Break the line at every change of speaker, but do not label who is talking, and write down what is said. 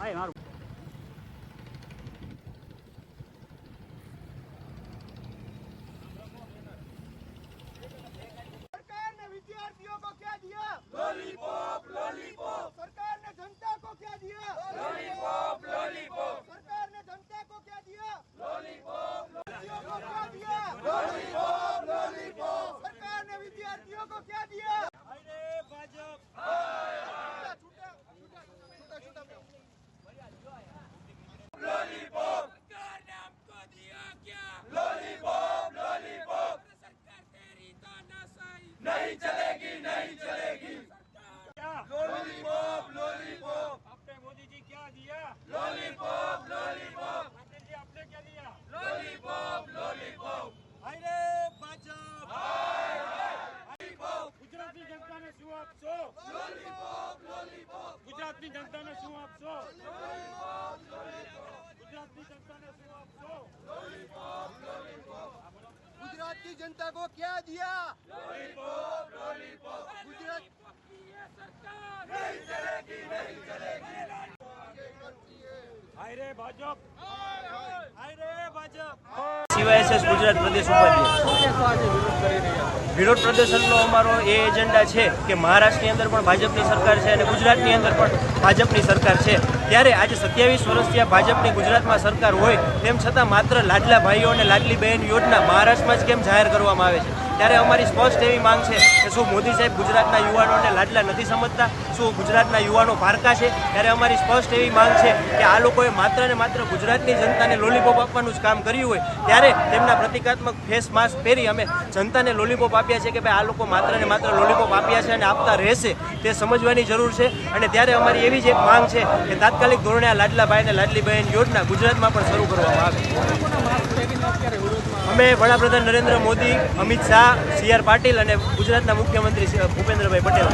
I
am out ગુજરાતની જનતાને શું આપશો ગુજરાતની જનતાને શું આપશો
गुजरात की जनता को क्या दिया गुजरात
હાય રે ભાજપ હાય રે ભાજપ
સીવાયએસએસ ગુજરાત પ્રદેશ ઉપાધ્યક્ષ. વિરોધ પ્રદર્શનનો અમારો એ એજન્ડા છે કે મહારાષ્ટ્રની અંદર પણ ભાજપની સરકાર છે અને ગુજરાતની અંદર પણ ભાજપની સરકાર છે. ત્યારે આજે સત્યાવીસ વર્ષથી આ ભાજપની ગુજરાતમાં સરકાર હોય, તેમ છતાં માત્ર લાડલા ભાઈઓ અને લાડલી બહેન યોજના મહારાષ્ટ્રમાં જ કેમ જાહેર કરવામાં આવે છે? ત્યારે અમારી સ્પષ્ટ એવી માંગ છે કે શું મોદી સાહેબ ગુજરાતના યુવાનોને લાડલા નથી સમજતા? શું ગુજરાતના યુવાનો પારકા છે? ત્યારે અમારી સ્પષ્ટ એવી માંગ છે કે આ લોકોએ માત્ર ને માત્ર ગુજરાતની જનતાને લોલીપોપ આપવાનું જ કામ કર્યું હોય, ત્યારે તેમના પ્રતિકાત્મક ફેસ માસ્ક પહેરી અમે જનતાને લોલીપોપ આપ્યા છે કે ભાઈ આ લોકો માત્ર ને માત્ર લોલીપોપ આપ્યા છે અને આપતા રહેશે, તે સમજવાની જરૂર છે. અને ત્યારે અમારી એવી જ એક માંગ છે કે તાત્કાલિક ધોરણે આ લાડલાભાઈ અને લાડલી બહેન યોજના ગુજરાતમાં પણ શરૂ કરવામાં આવે. અમે વડાપ્રધાન નરેન્દ્ર મોદી અમિત શાહ સી આર પાટીલ અને ગુજરાતના મુખ્યમંત્રી ભૂપેન્દ્રભાઈ પટેલ.